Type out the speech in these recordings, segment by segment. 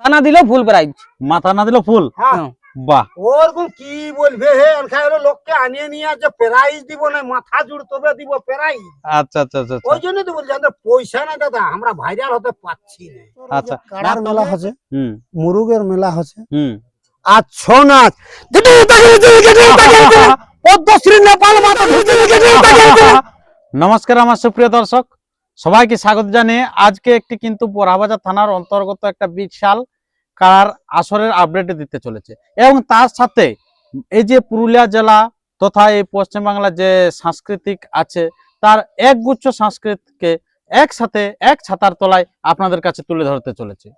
মাথা না দিলেও ফুল প্রাইজ মাথা না দিলে ফুল হ্যাঁ। বাহ। ওরকম কি বলবে হে? এনখানে লোককে আনিয়ে নিয়ে যে প্রাইজ দিব না মাথা জুড় তবে দিব প্রাইজ। আচ্ছা আচ্ছা আচ্ছা। ওই জন্য তো বলছি আমাদের পয়সা নাই দাদা আমরা ভাইরাল হতে পারছি না। কাড়ার মেলা হচ্ছে? হুম। মুরুগের মেলা হচ্ছে? হুম। আর ছৌ নাচ। পদ্মশ্রী নেপাল মাতা। নমস্কার আমার সুপ্রিয় দর্শক। সবাইকে স্বাগত জানিয়ে আজকে একটি কিন্তু বোরাবাজার থানার অন্তর্গত একটা বিশাল কার আসরের আপডেট দিতে চলেছে। এবং তার সাথে এই যে পুরুলিয়া জেলা তথা এই পশ্চিমবাংলার যে সাংস্কৃতিক আছে, তার একগুচ্ছ সংস্কৃতিকে একসাথে, এক ছাতার তলায় আপনাদের কাছে তুলে ধরতে চলেছে।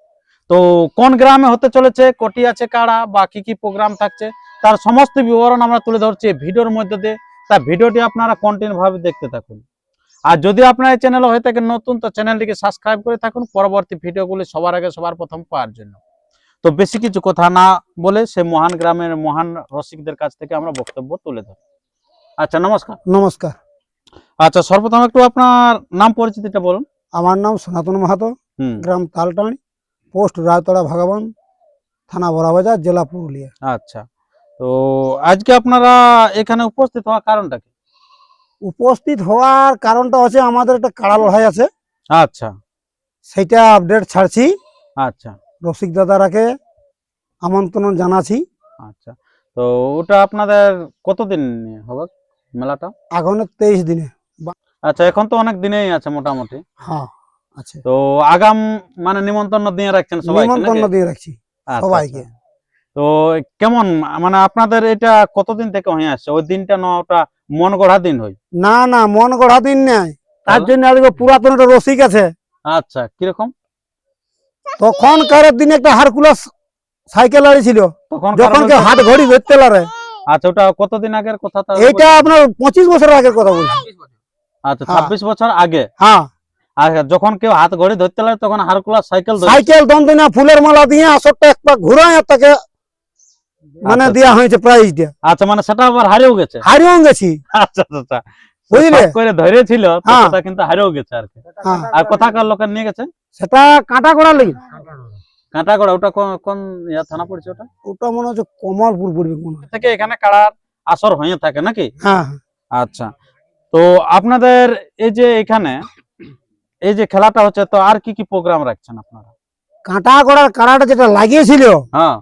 তো কোন গ্রামে হতে চলেছে, কটি আছে, কারা, বা কি কি প্রোগ্রাম থাকছে, তার সমস্ত বিবরণ আমরা তুলে ধরছি ভিডিওর মধ্যে দিয়ে। তা ভিডিওটি আপনারা কন্টিনিউ ভাবে দেখতে থাকুন। আর যদি আপনার এই চ্যানেল হয়ে থাকেন নতুন তো চ্যানেলটিকে সাবস্ক্রাইব করে থাকুন। পরবর্তী ভিডিওগুলি সবার আগে সবার প্রথম পাওয়ার জন্য। তো বেশি কিছু কথা না বলে সে মহান গ্রামের মহান রসিকদের কাছ থেকে আমরা বক্তব্য তুলে ধরি। আচ্ছা নমস্কার। নমস্কার। আচ্ছা সর্বপ্রথম একটু আপনার নাম পরিচিতিটা বলুন। আমার নাম সনাতন মাহাতো। গ্রাম তালটানি পোস্ট রায়তলা ভগবান থানা বড়াবাজার জেলা পুরুলিয়া। আচ্ছা তো আজকে আপনারা এখানে উপস্থিত হওয়ার কারণটা কি? উপস্থিত হওয়ার কারণটা হচ্ছে আমাদের একটা কাড়া লড়াই আছে। আচ্ছা। সেটা আপডেট ছাড়ছি। আচ্ছা। রসিক দাদারাকে আমন্ত্রণ জানাছি আচ্ছা। তো ওটা আপনাদের কতদিন হবে মেলাটা? আগামী তেইশ দিনে। আচ্ছা এখন তো অনেক দিনেই আছে মোটামুটি। হ্যাঁ আছে। তো আগাম মানে নিমন্ত্রণ দিয়ে রাখছেন সবাই নিমন্ত্রণ দিয়ে রাখছি সবাইকে। তো কেমন মানে আপনাদের এটা কতদিন থেকে হয়ে আসছে? ওই দিনটা না ওটা মন গড়া দিন হয় না না মন গড়া দিন নাই। তার? জন্য আজকে পুরাতন একটা রসিক আছে। আচ্ছা কীরকম? তখনকার দিনে একটা হারকুলাস সাইকেল ছিল। তখন যখন কেউ হাট ঘড়ি ধরতে লারে আচ্ছা ওটা কতদিন আগের কথা তা এইটা আপনার পঁচিশ বছর আগের কথা বলছি আচ্ছা হ্যাঁ। ছাব্বিশ বছর আগে? হ্যাঁ। আর যখন কেউ হাত ঘড়ি ধরতে লাগে তখন হারকুলাস সাইকেল সাইকেল দন্দনা ফুলের মালা দিয়ে আসরটা এক পাক ঘুরায় আর তাকে মানে আচ্ছা, দেওয়া হয়েছে প্রাইজটা আচ্ছা মানে সেটা আবার হারিয়েও গেছে? হারিয়েও গেছি। আচ্ছা আচ্ছা, আচ্ছা। বুঝলে? করে ধরেছিল হ্যাঁ। সেটা কিন্তু হারিয়েও গেছে আর কি। হ্যাঁ। আর কোথাকার লোকের নিয়ে গেছে? সেটা কাঁটা করার লাগি কাঁটাগড়া ওটা কোন কোন থানা পড়ছে ওটা? ওটা মনে হচ্ছে কমলপুর পড়বে হয়। থেকে এখানে কাড়ার আসর হয়ে থাকে নাকি? হ্যাঁ আচ্ছা। তো আপনাদের এই যে এখানে এই যে খেলাটা হচ্ছে তো আর কি কি প্রোগ্রাম রাখছেন আপনারা? কাঁটা করার কাঁটাটা যেটা লাগিয়েছিল হ্যাঁ।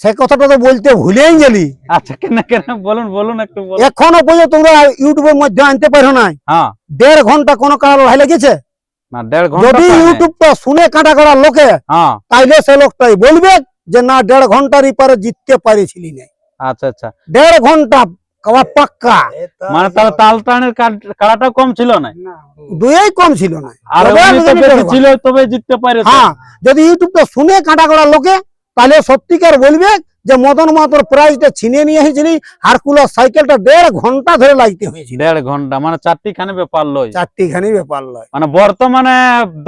সে কথাটা তো বলতে ভুলেই গেলি। আচ্ছা কেন কেন? বলুন বলুন একটু এখনও পর্যন্ত তোমরা ইউটিউবের মধ্যে আনতে পারো নাই। হ্যাঁ। দেড় ঘণ্টা কোনো কাঁটা লড়াই লেগেছে? না দেড় ঘণ্টা যদি ইউটিউবটা শুনে কাঁটা করার লোকে হ্যাঁ। তাইলে সে লোকটাই বলবে যে না দেড় ঘণ্টার পারে জিততে পারিছিলি না আচ্ছা আচ্ছা। দেড় ঘণ্টা কবা পাক্কা। মানে তাহলে তালটানের কাড়াটা কম ছিল না? দুই কম ছিল না। আর ছিল তবে জিততে পারে হ্যাঁ যদি ইউটিউবটা শুনে কাঁটা করার লোকে তাহলে সত্যিকার বলবে যে মদন মাতর প্রাইজটা ছিনে নিয়ে এসেছিলি হারকুলার সাইকেলটা দেড় ঘণ্টা ধরে লাগতে হয়েছিল। দেড় ঘণ্টা মানে চারটি খানে ব্যাপার লই চারটি খানি ব্যাপার লয়। মানে বর্তমানে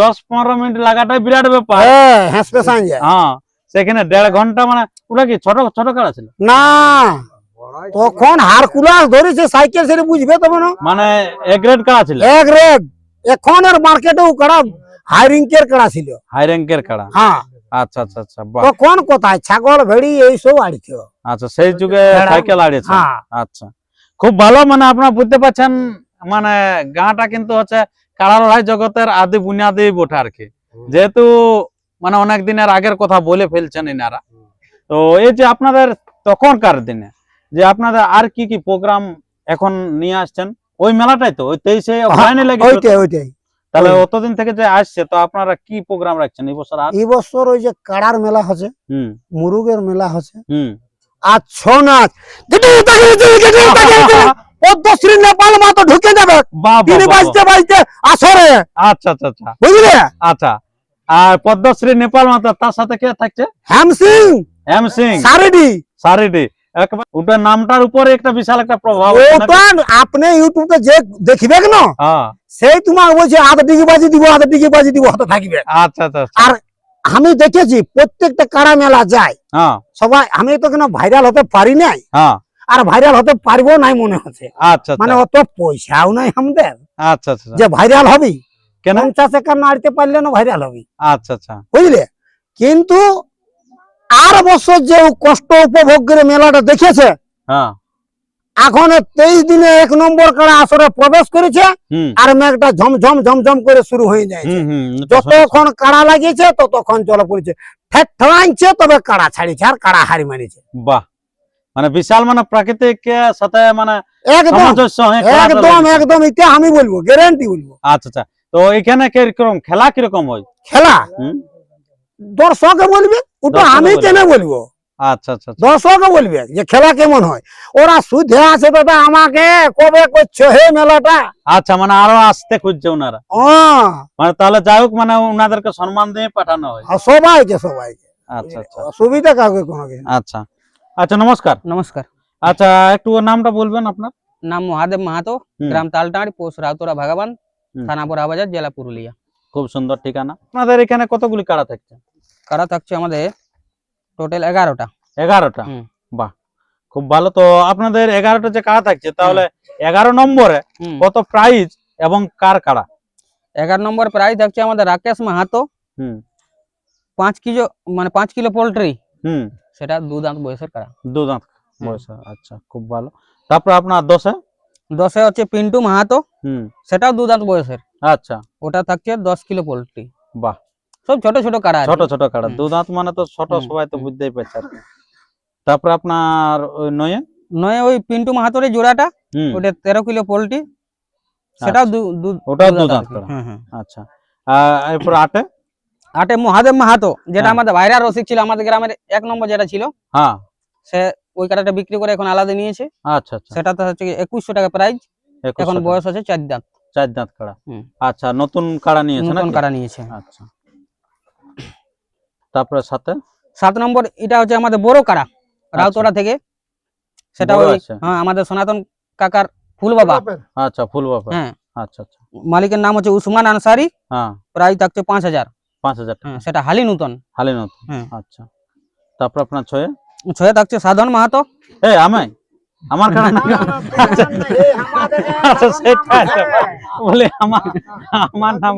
দশ পনেরো মিনিট লাগাটাই বিরাট ব্যাপার। হ্যাঁ হ্যাঁ যায়। হ্যাঁ সেখানে দেড় ঘণ্টা মানে ওটা কি ছোট ছোট কাড়া ছিল না তখন হারকুলাস ধরেছে সাইকেল সেটা বুঝবে তবে না মানে এক রেড কাড়া ছিল? এক রেট। এখন আর মার্কেটেও কাড়া হাই রিঙ্কের কাড়া ছিল? হাই র্যাঙ্কের কাড়া হ্যাঁ। আচ্ছা আচ্ছা আচ্ছা বাহ। তখন কোথায়? ছাগল ভেড়ি এইসব আড়িত আচ্ছা সেই যুগে সাইকেল আড়িয়েছে হ্যাঁ। আচ্ছা। খুব ভালো মানে আপনারা বুঝতে পারছেন মানে গাঁটা কিন্তু হচ্ছে কাড়া লড়াই জগতের আদি বুনিয়াদি বটে আর কি যেহেতু মানে অনেক দিনের আগের কথা বলে ফেলছেন এনারা তো এই যে আপনাদের তখনকার দিনে যে আপনাদের আর কি কি প্রোগ্রাম এখন নিয়ে আসছেন? ওই মেলাটাই তো ওই তেইশে ওইটাই ওইটাই। তাহলে অতদিন থেকে যে আসছে তো আপনারা কি প্রোগ্রাম রাখছেন এই বছর এই বছর ওই যে কাড়ার মেলা হচ্ছে মুরুগের মেলা হচ্ছে। আর ছৌ নাচ। পদ্মশ্রী নেপাল মা তো ঢুকে যাবে বাহ, বাহ, তিনি বাজতে বাজতে আসরে আচ্ছা আচ্ছা আচ্ছা। বুঝলে? আচ্ছা। আর পদ্মশ্রী নেপাল মাতা তার সাথে কে থাকছে? হ্যাম সিং। সিং। সারেডি। সারিডি। ওটার নামটার উপরে একটা বিশাল একটা প্রভাব ওটা আপনি ইউটিউবে যে দেখবে না হ্যাঁ। সেই তোমাকে বলছে আধ ডিগি বাজি দিব আধ ডিগি বাজি দিব হাতে থাকবে। আচ্ছা আচ্ছা আচ্ছা। আর আমি দেখেছি প্রত্যেকটা কারা মেলা যায়। হ্যাঁ। সবাই আমি তো কেন ভাইরাল হতে পারি নাই? হ্যাঁ। আর ভাইরাল হতে পারব নাই মনে হচ্ছে। আচ্ছা মানে আচ্ছা অত পয়সাও নাই আমাদের। আচ্ছা আচ্ছা যে ভাইরাল হবি? কেন? পঞ্চাশ একার নাড়তে পারলে না ভাইরাল হবি। আচ্ছা আচ্ছা। বুঝলে? কিন্তু আর বছর যে কষ্ট উপভোগ করে মেলাটা দেখেছে হ্যাঁ। এখন তেইশ দিনে এক নম্বর কাড়া আসরে প্রবেশ করেছে আর মেঘটা ঝমঝম ঝমঝম করে শুরু হয়ে যায়। যতক্ষণ কাড়া লাগিয়েছে ততক্ষণ জল পড়েছে। ঠেট ঠেলাইছে তবে কাড়া ছাড়িছে আর কাড়া হারি মারিছে বাহ। মানে বিশাল মানে প্রাকৃতিক সাথে মানে একদম একদম। একদম এটা আমি বলব গ্যারান্টি বলব। আচ্ছা আচ্ছা। তো এখানে কীরকম খেলা কীরকম হয়? খেলা? দর্শকে বলবে ওটা আমি। কেন বলব? আচ্ছা আচ্ছা আচ্ছা। দর্শকে বলবে যে খেলা কেমন হয়? ওরা শুধু আছে দাদা আমাকে কবে করছ হে মেলাটা? আচ্ছা মানে আরও আসতে খুঁজছে ওনারা ও মানে তাহলে যাই হোক মানে ওনাদেরকে সম্মান দিয়ে পাঠানো হয়। আর সবাইকে সবাইকে। আচ্ছা আচ্ছা। অসুবিধা কাউকে কোনো কিছু আচ্ছা। আচ্ছা নমস্কার। নমস্কার। আচ্ছা একটু ওর নামটা বলবেন আপনার? নাম মহাদেব মাহাতো হুম, গ্রাম তালটাঁড়ি পোস্ট রাউতরা ভাগাবান হুম। থানা বাজার জেলা পুরুলিয়া। খুব সুন্দর ঠিকানা। আপনাদের এখানে কতগুলি কাড়া থাকছে? কারা থাকছে আমাদের টোটাল এগারোটা। এগারোটা? হুম। বাহ খুব ভালো। তো আপনাদের এগারোটা যে কাড়া থাকছে তাহলে এগারো নম্বরে কত প্রাইজ এবং কার কাড়া? এগারো নম্বর প্রাইজ থাকছে আমাদের রাকেশ মাহাতো। হুম। পাঁচ কিলো মানে পাঁচ কিলো পোল্ট্রি হুম। সেটা দু দাঁত বয়সের কারা দু দাঁত হুম। বয়স আচ্ছা খুব ভালো। তারপর আপনার দশে? দশে হচ্ছে পিন্টু মাহাতো। হুম। সেটাও দু দাঁত বয়সের। আচ্ছা। ওটা থাকছে দশ কিলো পোল্ট্রি বাহ সব ছোট ছোট কাড়া ছোট ছোট কাড়া। দু দাঁত মানে তো ছোট সবাই তো বুঝতেই পারছে। তারপর আপনার ওই নয়ে? নয় ওই পিন্টু মাহাতোর জোড়াটা ওটা তেরো কিলো পোল্ট্রি। সেটাও দু- ওটাও দু দাঁত আচ্ছা। এরপর আটে? আটে মহাদেব মাহাতো যেটা হ্যাঁ। আমাদের ভাইরা রসিক ছিল আমাদের গ্রামের এক নম্বর যেটা ছিল। হ্যাঁ। সে ওই কাটাটা বিক্রি করে এখন আলাদা নিয়েছে। আচ্ছা আচ্ছা। সেটাতে হচ্ছে একুশশো টাকা প্রাইস এখন বয়স হচ্ছে চার দাঁত। চার দাঁত কাড়া। আচ্ছা নতুন কাড়া নিয়েছে নতুন? কাটা নিয়েছে। আচ্ছা। তারপরে সাথে সাত নম্বর এটা হচ্ছে আমাদের বড় কাড়া রাউতরা থেকে সেটা ওই হ্যাঁ আমাদের সনাতন কাকার ফুল বাবা আচ্ছা ফুল বাবা হ্যাঁ আচ্ছা আচ্ছা মালিকের নাম হচ্ছে উসমান আনসারি হ্যাঁ প্রাইস থাকছে পাঁচ হাজার পাঁচ হাজার হ্যাঁ সেটা হালি নতুন হালি নতুন হ্যাঁ। আচ্ছা তারপর আপনার ছয়ে ছয়ে থাকছে সাধন মাহাতো এই আমায় আমার আচ্ছা সেটা বলে আমার আমার নাম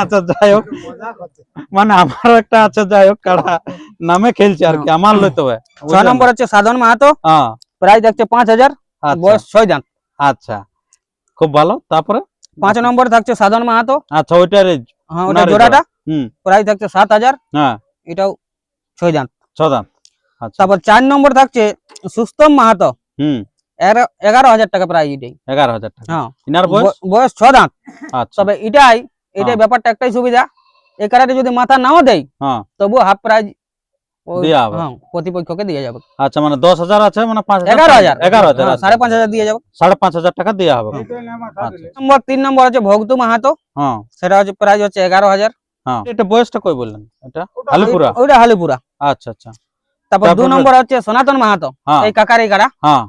আচ্ছা যাই হোক। মানে আমারও একটা আছে যাই হোক কাড়া নামে খেলছে আর কি আমার লইতে হবে। ছয় নম্বর হচ্ছে সাধন মাহাতো। হ্যাঁ। প্রাইস থাকছে পাঁচ হাজার আচ্ছা। বয়স ছয় দাঁত। আচ্ছা। খুব ভালো। তারপরে? পাঁচ নম্বর থাকছে সাধন মাহাতো। আচ্ছা ওইটার হ্যাঁ ওটা জোড়াটা। হুম। প্রাইস থাকছে সাত হাজার। হ্যাঁ। এটাও ছয় দাঁত। ছদান আচ্ছা। তারপর চার নম্বর থাকছে সুস্তম মাহাতো। হুম। এগারো- এগারো হাজার টাকা এটাই। এগারো হাজার টাকা। হ্যাঁ। ইনার বয়স? ছ দাঁত। আচ্ছা। তবে এটাই এটাই হ্যাঁ। ব্যাপারটা একটাই সুবিধা। এই কারাটে যদি মাথা নাও দেয় হ্যাঁ। তবু হাফ প্রাইজ। হ্যাঁ প্রতিপক্ষকে দিয়ে যাবে। আচ্ছা মানে দশ হাজার আছে মানে পাঁচ এগারো হাজার। এগারো হাজার হ্যাঁ। সাড়ে পাঁচ হাজার দিয়ে যাবে। সাড়ে পাঁচ হাজার টাকা দেওয়া হবে। আচ্ছা। নম্বর তিন নম্বর ভক্তু মাহাতো। হ্যাঁ। সেটা হচ্ছে প্রাইজ হচ্ছে এগারো হাজার। হ্যাঁ। এটা বয়সটা কই বললেন? এটা? ওইটা হালিপুরা। আচ্ছা আচ্ছা। তারপর দু নম্বর হচ্ছে সনাতন মাহাতো। হ্যাঁ। এই কাকার এই কারা হ্যাঁ।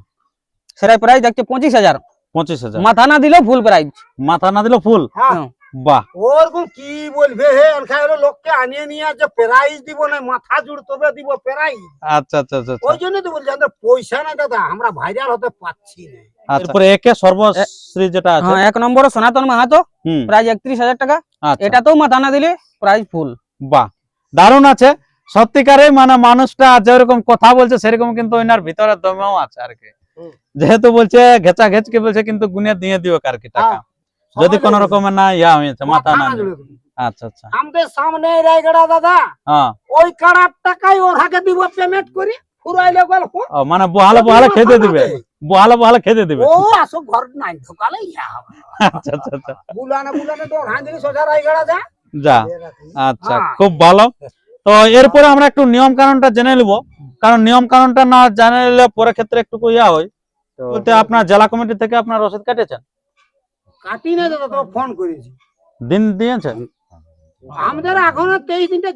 সেটাই প্রাইজ দেখছে পঁচিশ হাজার। পঁচিশ হাজার। মাথা না দিলেও ফুল প্রাইজ মাথা না দিলে ফুল হ্যাঁ। বাহ। ওরকম কি বলবে হে? লোককে আনিয়ে নিয়ে যে প্রাইজ দিব না মাথা জুড় তবে দিব প্রাইজ আচ্ছা আচ্ছা আচ্ছা আচ্ছা। ওই জন্য তো বলছি আমাদের পয়সা না দাদা আমরা ভাইরাল হতে পাচ্ছি না। একে সর্বশ্রী যেটা আছে। হ্যাঁ এক নম্বর সনাতন মাহাতো হুম। প্রাইজ একত্রিশ হাজার টাকা। এটাতেও মাথা না দিলে প্রাইজ ফুল বাহ। দারুণ আছে। সত্যিকারে মানে মানুষটা যেরকম কথা বলছে সেরকম কিন্তু ওনার ভিতরে দমেও আছে আর কি। যেহেতু বলছে ঘেচা ঘেচকে বলছে কিন্তু গুনে দিয়ে দিও আর কি টাকা। যদি কোন রকমের না ইয়া হয়েছে মাথা না আচ্ছা আচ্ছা। আমাদের সামনে রায়গড়া দাদা হ্যাঁ। ওই কারার টাকাই ওর হাকে দিব পেমেন্ট করি ফুরাইলে গল্প মানে বহালে বহালে খেতে দিবে। বহালে বহালে খেতে দিবে। ও আসো ঘর নাই ঢোকালে ইয়া আচ্ছা আচ্ছা আচ্ছা। বুলানে বুলানে তো হাঁদিনি সোজা রায়গড়া যা। যা। আচ্ছা হ্যাঁ। খুব ভালো। তো এরপরে আমরা একটু নিয়ম কানুনটা জেনে নিব। কারণ নিয়ম কানুনটা না জানে নিলে পরে ক্ষেত্রে একটু ইয়া হয়। তো বলতে আপনার জেলা কমিটি থেকে আপনার রসিদ কাটিয়েছেন? কাটি না দাদা তো ফোন করেছি। দিন দিয়েছে আমাদের এখনও তেইশ দিনটা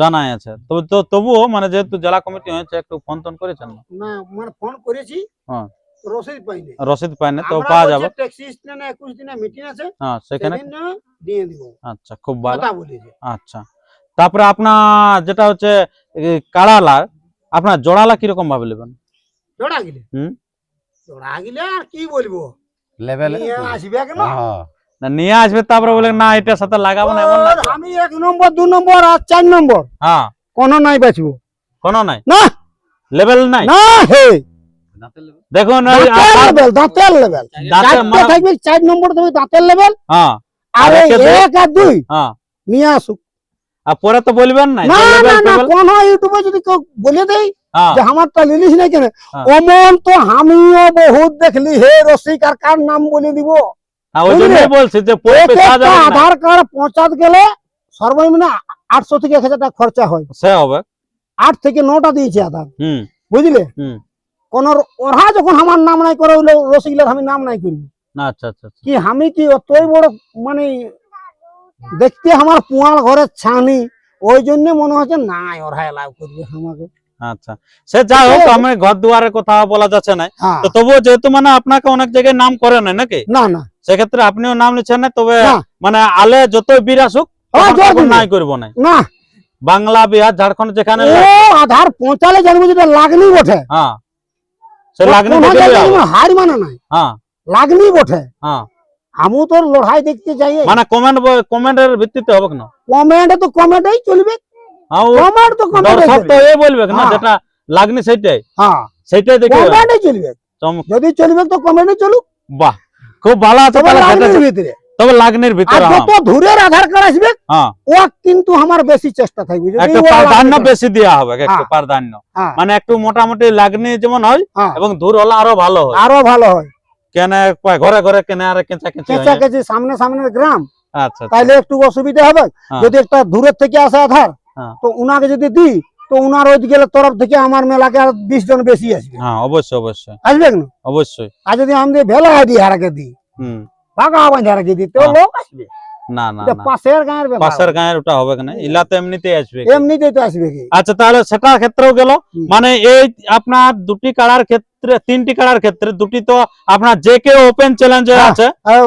জানাই আছে। তো তো তবুও মানে যেহেতু জেলা কমিটি হয়েছে একটু ফোন টোন করেছেন? না? মানে ফোন করেছি হ্যাঁ। রসিদ পাইনি। রসিদ পায়নি তো পাওয়া যাবে। ট্যাক্সি স্ট্যান্ডে একুশ দিনে মিটিং আছে হ্যাঁ সেখানে দিয়ে দিব। আচ্ছা খুব ভালো। কথা বলেছে। আচ্ছা। তারপরে আপনার যেটা হচ্ছে কাড়ালা আপনার জোড়ালা কীরকম ভাবে নেবেন? জোড়া গিলে? হুম। জোড়া গিলে আর কি বলব? লেভেল নিয়ে আসবে কেন না নিয়ে আসবে তারপরে বলে না এটার সাথে লাগাবো না এমন না আমি এক নম্বর দু নম্বর আর চার নম্বর। হ্যাঁ। কোন নাই বাঁচবো। কোনো নাই? না। লেভেল নাই? না হে। দেখুন লেভেল দাঁতের লেভেল থাকবে চার নম্বর তুমি দাঁতের লেভেল হ্যাঁ। আর? এক আর দুই। হ্যাঁ। নিয়ে আসুক। আর পরে তো বলবেন না না না কোন ইউটিউবে যদি কেউ বলে দেই হ্যাঁ। যে আমারটা লিলিস নাই কেন? হ্যাঁ। অমন তো আমিও বহুত দেখলি হে রসিক আর কার নাম বলে দিব? হ্যাঁ। আধার কার্ড পৌঁছাতে গেলে সর্বনিম্ন আটশো থেকে এক হাজার টাকা খরচা হয়। সে হবে। আট থেকে নটা দিয়েছে আধার। হুম। বুঝলে। কোন ওরা যখন আমার নাম নাই করে রসিকলার আমি নাম নাই করবি আচ্ছা আচ্ছা আচ্ছা। কি আমি কি অতই বড় মানে দেখতে আমার পুয়াল ঘরের ছানি। ওই জন্য মনে হচ্ছে নাই ওরা লাভ করবে আমাকে। আচ্ছা। সে যাই হোক আমি ঘর দুয়ারের কথা বলা যাচ্ছে না হ্যাঁ। তো তবুও যেহেতু মানে আপনাকে অনেক জায়গায় নাম করে নাই নাকি? না না। সেক্ষেত্রে আপনিও নাম নিচ্ছেন না তবে মানে আলে বীর আসুক দিবি। নাই করব না না। বাংলা বিহার ঝাড়খণ্ড যেখানে আধার পৌঁছালে জানব যেটা লাগনি বটে। হ্যাঁ। সে লাগনি হার মানে নাই। হ্যাঁ। লাগনি বটে। হ্যাঁ। আমু তোর লড়াই দেখতে মানে কমেন্ট কমেন্টের ভিত্তিতে হবে না কমেন্ট তো কমেন্টই চলবে। হ্যাঁ ও কমেন্ট তো দর্শক তো এই বলবে না হ্যাঁ। যেটা লাগনি সেটাই হ্যাঁ। সেটাই দেখে কমেন্টই চলবে। যদি চলবে তো কমেন্টই চলুক। বাহ খুব ভালো আছে তাহলে লাগনির ভিতরে। তবে লাগনির ভিতরে হ্যাঁ। যত দূরের আধার কার্ড আসবে হ্যাঁ। ও কিন্তু আমার বেশি চেষ্টা থাকবে। একটু প্রাধান্য বেশি দেওয়া হবে একটু হ্যাঁ। প্রাধান্য। হ্যাঁ। মানে একটু মোটামুটি লাগনি যেমন হয় হ্যাঁ। এবং ধুর হলে আরও ভালো হয়। আরও ভালো হয়। কেন ঘরে ঘরে কেনে আর কেঁচা কেঁচা কেঁচা কেঁচি সামনে সামনে গ্রাম। আচ্ছা আচ্ছা। তাইলে একটু অসুবিধা হবে। হ্যাঁ। যদি একটা দূরের থেকে আসে আধার হ্যাঁ। তো উনাকে যদি দিই তো উনার ওই দিকে তরফ থেকে আমার মেলাকে আর বিশ জন বেশি আসবে। হ্যাঁ অবশ্যই অবশ্যই। আসবে না অবশ্যই। আর যদি আমি ভেলা হারাকে দিই হুম। হারাকে দিই তো। লোক আসবে। না না পাশের গাঁয়ের পাশের গায়ের ওটা হবে না? এমনিতেই আসবে এমনিতেই তো আসবে আচ্ছা তাহলে সেটার ক্ষেত্রেও গেল। মানে এই আপনার দুটি কাড়ার ক্ষেত্রে তিনটি কাড়ার ক্ষেত্রে দুটি তো আপনার যে কেউ ওপেন চ্যালেঞ্জ হ্যাঁ। আছে আর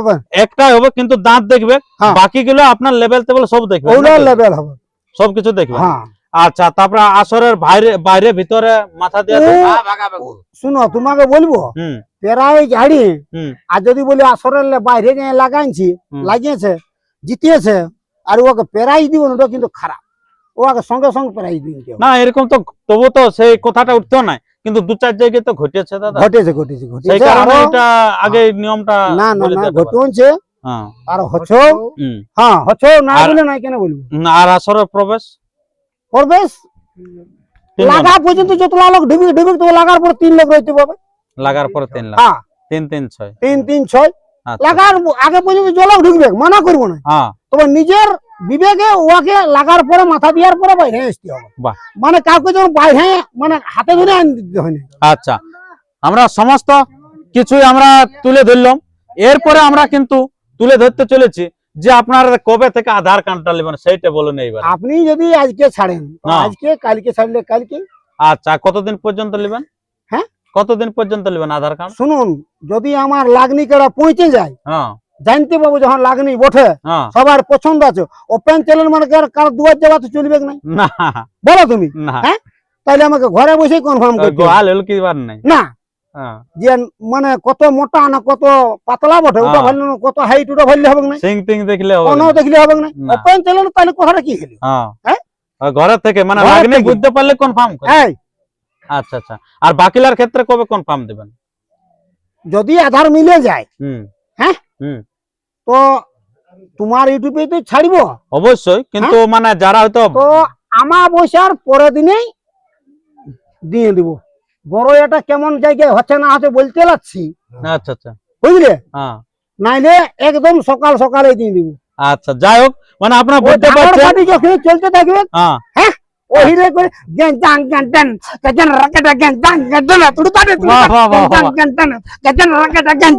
একটাই হবে কিন্তু দাঁত দেখবে হ্যাঁ। বাকিগুলো আপনার লেভেল টেবল সব দেখবে? লেভেল হবে। সবকিছু দেখবে। হ্যাঁ। আচ্ছা তারপরে আসরের বাইরে বাইরে ভিতরে মাথা দিয়ে শুনো তোমাকে বলব প্রায় ঝাড়ি আর যদি বলি আসরের বাইরে লাগাইছি লাগিয়েছে জিতিয়েছে আর ওকে প্রাইজ দিব না কিন্তু খারাপ। ওকে সঙ্গে সঙ্গে প্রাইজ দিন না এরকম তো তবু তো সেই কথাটা উঠতো না কিন্তু দু চার জায়গায় তো ঘটেছে দাদা। ঘটেছে ঘটেছে ঘটেছে। কারণে এটা আগে নিয়মটা না না বলে না ঘটছে হ্যাঁ। আর হচ্ছে হ্যাঁ হচ্ছে না বলে নাই কেন বলব? না, আর আসরের প্রবেশ? প্রবেশ? লাগা পর্যন্ত যতলা লোক ঢুবি ঢুবি তো লাগার পর তিন লোক রইতে পাবে। লাগার পরে তিন লাখ। হ্যাঁ। তিন তিন ছয়। তিন তিন ছয়। আচ্ছা। লাগার আগে পর্যন্ত জলক ঢুকবে মানা করব না। হ্যাঁ। তবে নিজের বিবেকে ওকে লাগার পরে মাথা দেওয়ার পরে বাইরে আসতে হবে। মানে কাউকে যখন বাইরে মানে হাতে ধরে আন দিতে হয় আচ্ছা। আমরা সমস্ত কিছুই আমরা তুলে ধরলাম। এরপরে আমরা কিন্তু তুলে ধরতে চলেছি যে আপনার কবে থেকে আধার কার্ডটা নেবেন সেইটা বলুন এইবার। আপনি যদি আজকে ছাড়েন। আজকে কালকে ছাড়লে কালকে। আচ্ছা কতদিন পর্যন্ত নেবেন? হ্যাঁ? কতদিন পর্যন্ত নেবেন আধার কার্ড? শুনুন যদি আমার লাগনি কেরা পৌঁছে যায় হ্যাঁ। জানতে পাবো যখন লাগনি বটে। হ্যাঁ। সবার পছন্দ আছে। ওপেন চ্যানেল মানে কার কার দুয়ার যাওয়া তো চলবে না। বলো তুমি। হ্যাঁ? তাহলে আমাকে ঘরে বসে কনফার্ম করতে না। হ্যাঁ। যে মানে কত মোটা না কত পাতলা বটে ওটা হ্যাঁ। ভালো না কত হাইট ওটা ভালো হবে না সিং টিং দেখলে হবে। না। দেখলে হবে না। ওপেন চ্যানেল তাহলে কথাটা কি হলো হ্যাঁ? ঘরের থেকে মানে লাগনি বুঝতে পারলে কনফার্ম এই। আচ্ছা আচ্ছা। আর বাকিলার ক্ষেত্রে কবে কনফার্ম দেবেন? যদি আধার মিলে যায় হ্যাঁ? হুম। তো তোমার ইউটিউবে তো ছাড়ব? অবশ্যই কিন্তু হ্যাঁ? মানে যারা হয়তো তো আমার বসার পরের দিনেই দিয়ে দিব। বড় এটা কেমন জায়গায় হচ্ছে না হচ্ছে বলতে লাগছি। আচ্ছা আচ্ছা। বুঝলে? হ্যাঁ। নাইলে একদম সকাল সকালে দিয়ে দিব। আচ্ছা যাই হোক মানে আপনারা ধানের পারছেন। চলতে থাকবে হ্যাঁ? রে করে রাকেটা তাড়ে রাকেটা গেন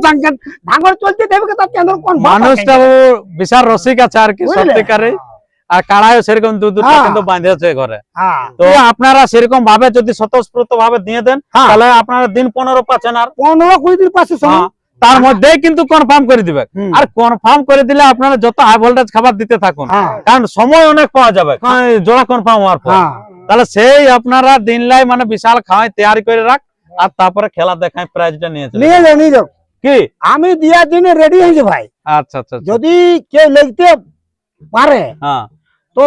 ধাঙ্গর চলতে দেবে কেন্দ্র কোন মানুষটা ও বিশাল রসিক আছে আর কি? সত্যিকারে। আর কাড়াইও সেরকম দু দুটো হ্যাঁ। কিন্তু বাঁধেছে ঘরে। হ্যাঁ। তো আপনারা সেরকম ভাবে যদি স্বতঃস্ফূর্ত ভাবে দিয়ে দেন হ্যাঁ। তাহলে আপনারা দিন পনেরো পাচ্ছেন আর পনেরো কুড়ি দিন সময় হ্যাঁ, তার মধ্যে কিন্তু কনফার্ম করে দিবে। আর কনফার্ম করে দিলে আপনারা যত হাই ভোল্টেজ খাবার দিতে থাকুন হ্যাঁ। কারণ সময় অনেক পাওয়া যাবে জোড়া কনফার্ম হওয়ার পর। হ্যাঁ। তাহলে সেই আপনারা দিন লাই মানে বিশাল খাওয়াই তৈরি করে রাখ আর তারপরে খেলা দেখায় প্রাইজটা নিয়ে নিয়ে যাও। নিয়ে যাও। কি? আমি দিয়া দিনে রেডি হয়েছে ভাই। আচ্ছা আচ্ছা আচ্ছা। যদি কেউ লিখতে পারে হ্যাঁ। তো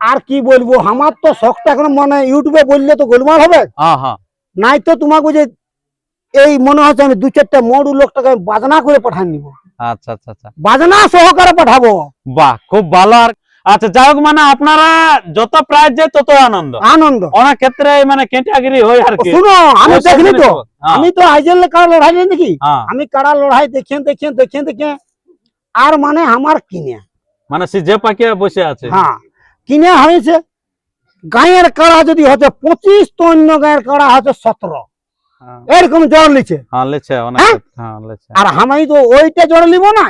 আর কি বলব? আমার তো শখটা এখন মানে ইউটিউবে বললে তো গোলমাল হবে। হ্যাঁ হ্যাঁ। নাই তো তোমাকে যে এই মনে হচ্ছে আমি দু চারটা মরু লোকটাকে আমি বাজনা করে পাঠান নিব। আচ্ছা আচ্ছা আচ্ছা। বাজনা সহকারে পাঠাবো। বাহ খুব ভালো। আর আচ্ছা যাই হোক মানে আপনারা যত প্রাইজ যায় তত আনন্দ। আনন্দ। অনেক ক্ষেত্রে মানে ক্যাটাগরি হয় আর কি। শুনো আমি দেখিনি তো হ্যাঁ, আমি তো আইজেল কারা লড়াই নেই দেখি হ্যাঁ। আমি কারা লড়াই দেখেন দেখেন দেখেন দেখেন। আর মানে আমার কিনে। মানে সে যে পাকিয়ে বসে আছে। হ্যাঁ। কিনে হয়েছে। গায়ের কাড়া যদি হচ্ছে পঁচিশ তো অন্য গায়ের কাড়া হচ্ছে সতেরো। এরকম জড় লিছে। হ্যাঁ লেছে অনেক হ্যাঁ? হ্যাঁ আর আমি তো ওইটা জড় লিব না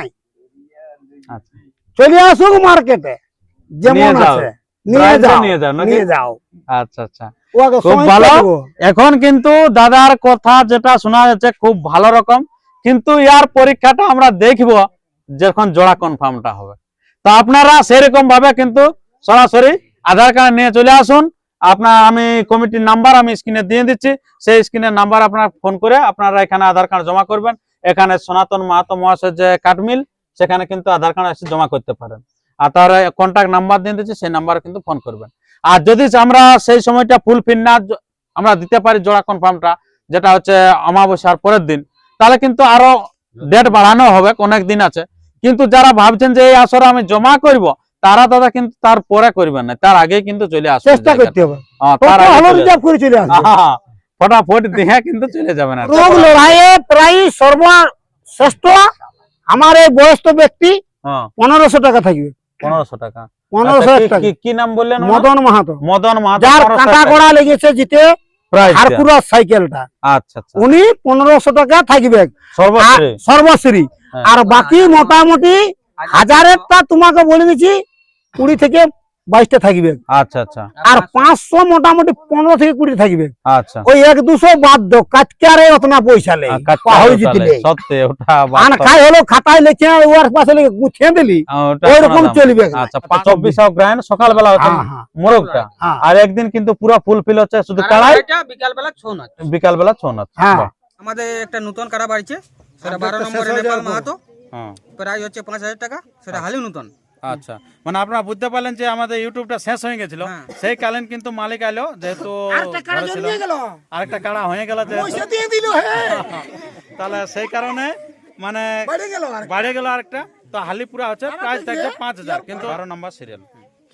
আচ্ছা। চলে আসুক মার্কেটে যেমন আছে। নিয়ে যাও নিয়ে যাও নিয়ে যাও। আচ্ছা আচ্ছা। খুব ভালো। এখন কিন্তু দাদার কথা যেটা শোনা যাচ্ছে খুব ভালো রকম। কিন্তু ইয়ার পরীক্ষাটা আমরা দেখব যখন জোড়া কনফার্মটা হবে। তো আপনারা সেরকম ভাবে কিন্তু সরাসরি আধার কার্ড নিয়ে চলে আসুন। আপনার আমি কমিটির নাম্বার আমি স্ক্রিনে দিয়ে দিচ্ছি। সেই স্ক্রিনের নাম্বার আপনার ফোন করে আপনারা এখানে আধার কার্ড জমা করবেন। এখানে সনাতন মাহাতো মহাশয় যে কাঠমিল সেখানে কিন্তু আধার কার্ড এসে জমা করতে পারেন। আর তার কন্ট্যাক্ট নাম্বার দিয়ে দিচ্ছি, সেই নাম্বারে কিন্তু ফোন করবেন। আর যদি আমরা সেই সময়টা ফুলফিল না আমরা দিতে পারি জোড়া কনফার্মটা যেটা হচ্ছে অমাবস্যার পরের দিন, তাহলে কিন্তু আরও ডেট বাড়ানো হবে, অনেক দিন আছে। কিন্তু যারা ভাবছেন যে এই আসরে আমি জমা করব তারা দাদা কিন্তু তার পরে করবেন না তার আগে কিন্তু চলে আসবে চেষ্টা করতে হবে। তার কত আগে রিজার্ভ করে চলে আসবে। হ্যাঁ, ফটাফট দিয়ে কিন্তু চলে যাবেন আর। কি। রোগ লড়াইয়ে প্রায় সর্বশ্রেষ্ঠ আমার এই বয়স্ক ব্যক্তি হ্যাঁ। পনেরোশো টাকা থাকবে। পনেরোশো টাকা। পনেরোশো আচ্ছা, টাকা কি- কি নাম বললেন মদন মাহাতো। মদন মাহাতো যার 1500 কাঁটা টাকা। লেগেছে জিতে। হারকুরাস সাইকেলটা। আচ্ছা আচ্ছা। উনি পনেরোশো টাকা থাকবে। সর্বশ্রী। আর- সর্বশ্রী। হ্যাঁ। আর বাকি মোটামুটি হাজারেরটা তোমাকে বলে দিচ্ছি কুড়ি থেকে বাইশটা থাকবে। আচ্ছা আচ্ছা। আর পাঁচশো মোটামুটি পনেরো থেকে কুড়ি থাকবে। আচ্ছা। ওই এক দুশো বাদ দো কাটকারে অতনা পয়সা আন বাস্তব। খাই হলো খাতায় লিখে ওর পাশে লিখে গুছিয়ে দিলি ওইরকম চলবে। আচ্ছা চব্বিশ গ্রাইন সকালবেলা হচ্ছে হ্যাঁ, হ্যাঁ, মোরগটা। হ্যাঁ। আর একদিন কিন্তু পুরো ফুল ফিল হচ্ছে শুধু কাড়াই? বিকাল বেলা ছৌ নাচ। বিকাল বেলা ছৌ নাচ। হ্যাঁ। আমাদের একটা নতুন কারা বাড়ছে সেটা বারো নম্বরে নেপাল মাহাতো। প্রায় হচ্ছে পাঁচ হাজার টাকা সেটা হালি নতুন। আচ্ছা। মানে আপনারা বুঝতে পারলেন যে আমাদের ইউটিউবটা শেষ হয়ে গেছিল। হ্যাঁ। সেই কালীন কিন্তু মালিক আইলো যেহেতু আরেকটা কাড়া হয়ে গেল হ্যাঁ তাহলে সেই কারণে মানে বেড়ে গেল আরেকটা। তো হালিপুরা হচ্ছে প্রাইস থাকবে পাঁচ হাজার। কিন্তু বারো নম্বর সিরিয়াল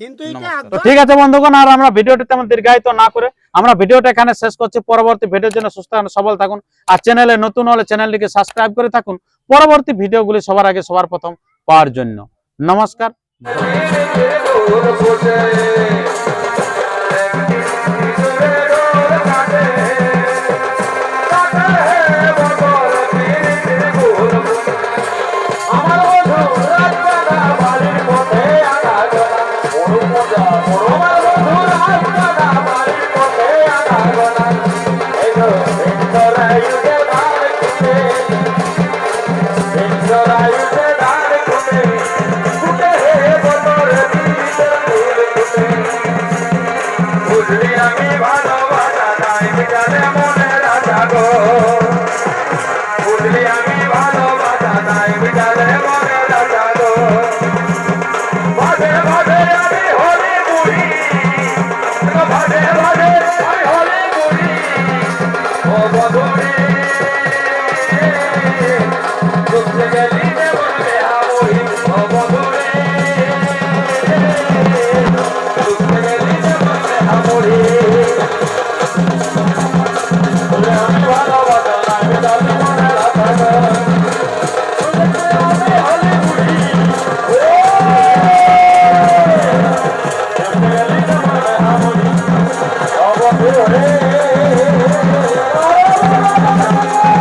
কিন্তু তো ঠিক আছে বন্ধুগণ আর আমরা ভিডিওটি তেমন দীর্ঘায়িত না করে আমরা ভিডিওটা এখানে শেষ করছি। পরবর্তী ভিডিওর জন্য সুস্থ সবল থাকুন। আর চ্যানেলে নতুন হলে চ্যানেলটিকে সাবস্ক্রাইব করে থাকুন। পরবর্তী ভিডিওগুলি সবার আগে সবার প্রথম পাওয়ার জন্য। নমস্কার ভাবে